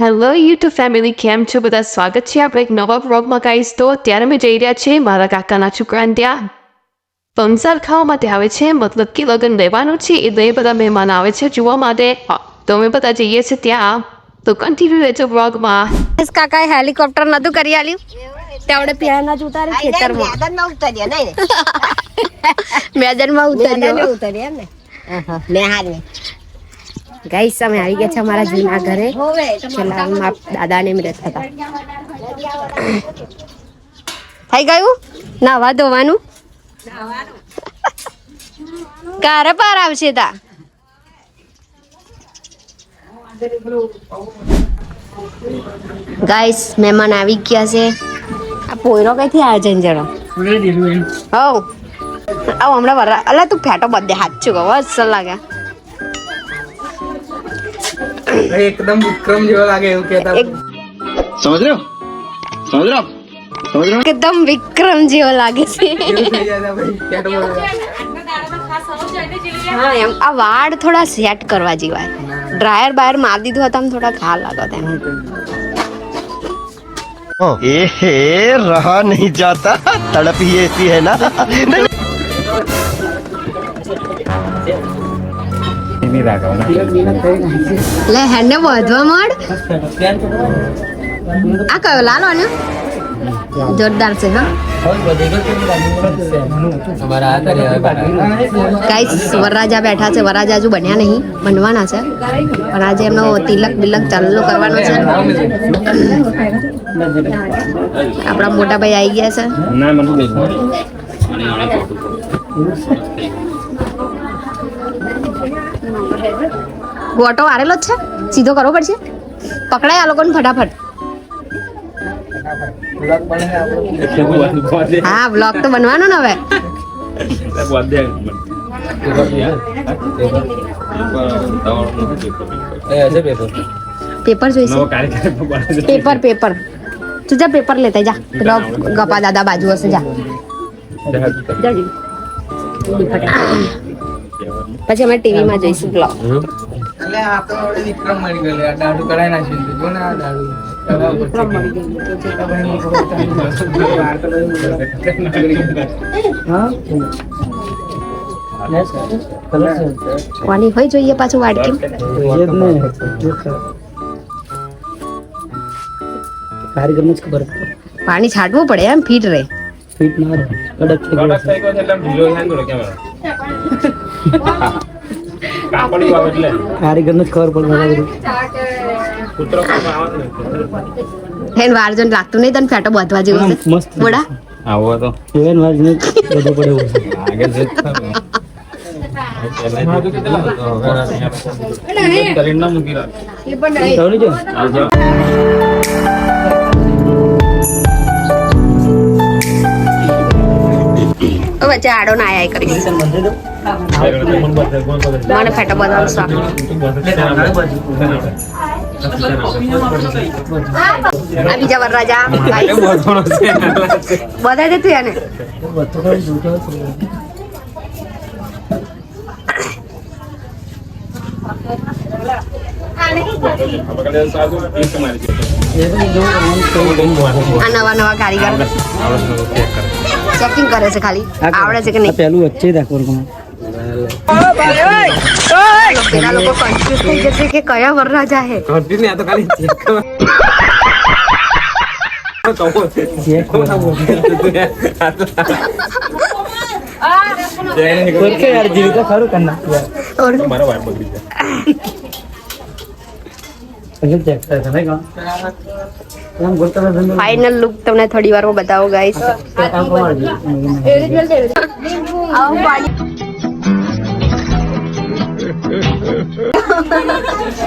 Hello YouTube family કેમ છો બધા? સ્વાગત છે આપણે એક નવા બ્લોગમાં ગાઈશ તો અત્યારે અમે જઈ રહ્યા છીએ મારા કાકાના છોકરાને ત્યાં પંસાર ખાવા માટે આવે છે. મતલબ કે લગ્ન લેવાનું છે. એટલે એ બધા મહેમાન આવે છે જોવા માટે. તો અમે બધા જઈએ છીએ ત્યાં. તો કન્ટિન્યુ રહેજો બ્લોગમાં કાકાએ હેલિકોપ્ટર નતું કરી આલ્યું. તેવડે પ્યાના જ ઉતારી ખેતરમાં. મેદાનમાં ઉતરીએ નહીં. મેદાનમાં ઉતર્યો. ઉતરીએ ને. ગાઈસ અમે આવી ગયા છે અમારા જૂના ઘરે. છેલ્લા મારા દાદા ને રહેતા હતા. થઈ ગયું? નાવા ધોવાનું? ક્યારે પાર આવશે તા. ગાઈસ મહેમાન આવી ગયા છે. આ પોયરો કઈથી આવે છે જણો હવ. આવ હમણાં વરા અલા તું ફેટો બધે હાચું કહો અસલ લાગે. એકદમ વિક્રમ જેવો લાગે એવું કેતા એક समझ रहे हो समझ रहे हो आप? समझ रहे हो એકદમ વિક્રમ જેવો લાગે છે એવું થઈ જાય ભાઈ કેટ બોલ હા એમ આ વાળ થોડા સેટ કરવા જેવાય ડ્રાયર બાયર મારી દીધું હતા આમ થોડા ખા લાગત એમ एहे रहा नहीं जाता तड़प ही ऐसी है ना લે હેન્ડે વધવા મળ આ કયો લાલો ને? જોરદાર છે હા. ગાઈસ વરરાજા બેઠા છે વરરાજા હજુ બન્યા નહીં બનવાના છે. પણ આજે એમનો તિલક બિલક ચાલુ કરવાનો છે. આપણા મોટા ભાઈ આવી ગયા છે. ગોટો આરેલો જ છે. સીધો કરવો પડશે. પકડાય આ લોકોને ફટાફટ. હા બ્લોગ તો બનવાનો ને હવે. પેપર જોઈશે. પેપર પેપર તું જા પેપર લેતા જા. પેલો ગપા દાદા બાજુ હશે જા. પછી અમે ટીવીમાં જોઈશું બ્લોગ એટલે આ તો હવે વિક્રમ મળી ગયો આ દાડુ કરાય ના છે. જો ને આ દાડુ કોની હોય જોઈએ પાછું વાડકી કારીગરને જ ખબર પાણી છાંટવું પડે એમ ફીટ રહે. ફીટ ના રહે. કડક થઈ ગયો છે. કારીગરને જ ખબર પડે હેન વાર લાગતું નહીં તને ફેટો બાંધવા જેવું છે? મસ્ત. બોડા? બધું પડે વચ્ચે આડો ના આયા કરીશ મને ફેટો બાંધવાનો શોખ આ બીજા વરરાજા બધા દેતું એને નવા નવા કારીગર. ચેકિંગ કરે. છે ખાલી. આવડે છે કે નહીં? પેલું વચ્ચે રાખવાનું. જશે કે કયા વરરાજા હે કરતી તો ખાલી ચેક કરકે યાર જીવી તો ખરું કર નાખ યાર પછી ચેક થાય છે નહીં કાં? આમ બોલતા હતા ધંધો. ફાઇનલ લુક તમને થોડી વારમાં બતાવો ગાઈસ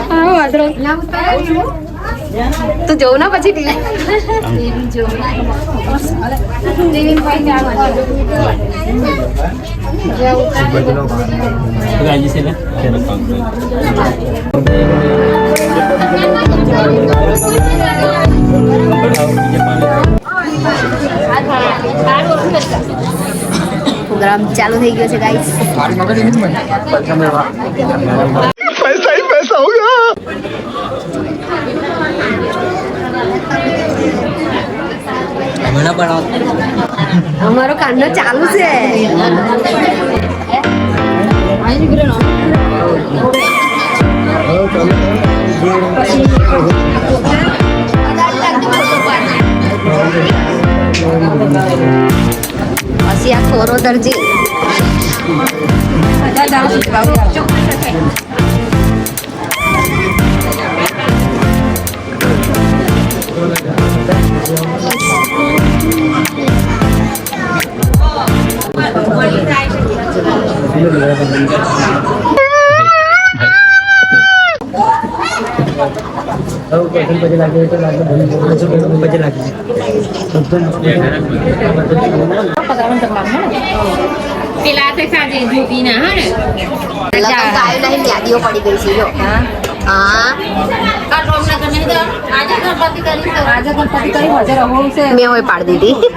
આમ કમાડ તું જોઉં ના પછી ટીવી પ્રોગ્રામ ચાલુ થઈ ગયો છે ગાઈસ પૈસા હી પૈસા હોગા અમારો કાંડો ચાલુ છે Thank you. ખોરો દરજી પછી લાગે તો લાગે પછી લાગે લગન તો આવ્યું નહીં યાદીઓ પડી ગઈ છે જો હા મેં હોય પાડી દીધી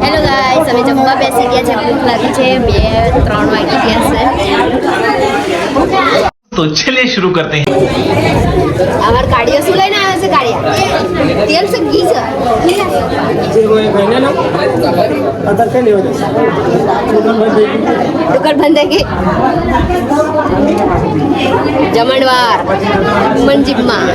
હેલો ગાઈસ અમે જમવા બેસી ગયા છે ભૂખ લાગી છે બે ત્રણ વાગી ગયા છે तो चलिए शुरू करते हैं અમાર કાળીઓ શું લઈને આવે છે કાળિયા તેલ છે ઘી છે દુકાન બંધ થઈ ગઈ જમણવાર મંજીબમાં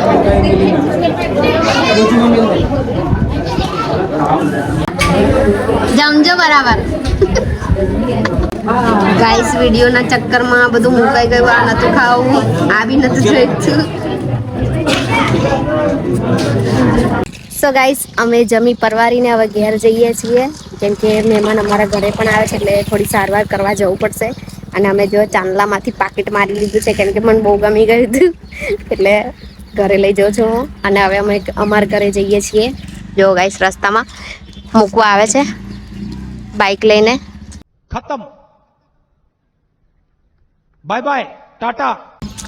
જમજો બરાબર ગાઈસ, વિડીયોના ચક્કરમાં બધું મુકાઈ ગયું. આ નતું ખાવું, આ બી નતું જોઈતું. સો ગાઈસ અમે જમી પરવારીને હવે ઘેર જઈએ છીએ. કેમ કે મહેમાન અમારા ઘરે પણ આવે છે, એટલે થોડી સારવાર કરવા જવું પડશે. અને અમે જો ચાંદલામાંથી પાકીટ મારી લીધું છે, કેમ કે મને બહુ ગમી ગયું હતું. એટલે ઘરે લઈ જાઉં છું અને હવે અમે અમારા ઘરે જઈએ છીએ. જો ગાઈસ રસ્તામાં મૂકવા આવે છે. બાઇક લઈને. ખતમ. બાય બાય ટાટા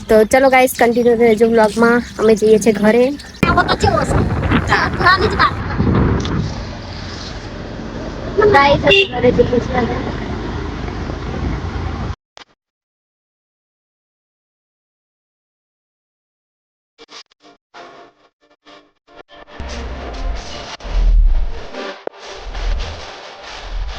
તો ચલો ગાઈસ કન્ટિન્યુ રહેજો વ્લોગમાં અમે જઈએ છીએ ઘરે. ગાઈસ ઘરે જઈએ છીએ